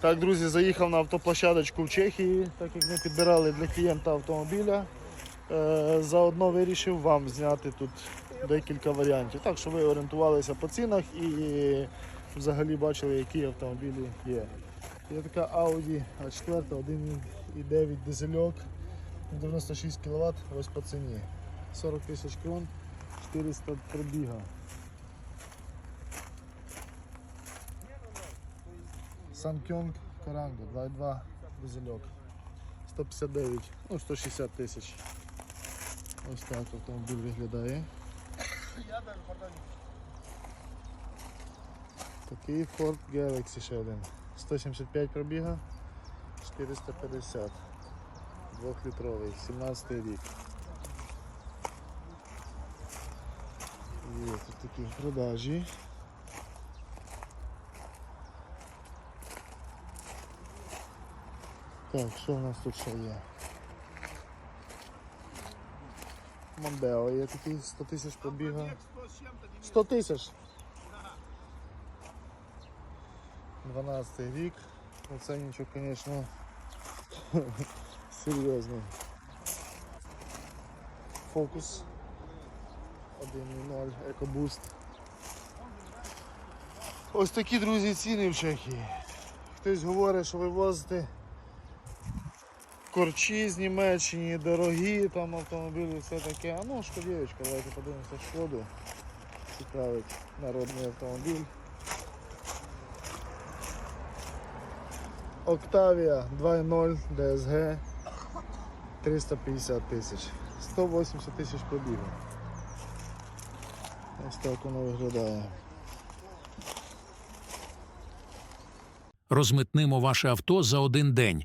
Так, друзі, заїхав на автоплощадочку в Чехії, так як ми підбирали для клієнта автомобіля. Е, Заодно вирішив вам зняти тут декілька варіантів, так що ви орієнтувалися по цінах і взагалі бачили, які автомобілі є. Є така Audi A4 1,9 дизельок, 96 кВт, ось по ціні. 40 тисяч крон, 400 пробіга. Самкьонг Каранго 2.2 дизельок. 159, ну 160 тисяч. Ось так автомобіль виглядає. Такий Ford Galaxy ще один. 175 пробіга, 450. Двохлітровий, 17 рік. Є тут такі продажі. Так, що в нас тут ще є? Мондео є такий 100 тисяч пробіга. 100 тисяч. 12 рік. Оце нічого, звісно, серйозний. Фокус 1.0 EcoBoost. Ось такі, друзі, ціни в Чехії. Хтось говорить, що вивозити корчі з Німеччини, дорогі там автомобілі, все таке. А ну, шкодівочка, давайте подивимося шкоду. Цікавить народний автомобіль. Octavia 2.0 DSG 350 тисяч. 180 тисяч пробігу. Ось так воно виглядає. Розмитнимо ваше авто за один день.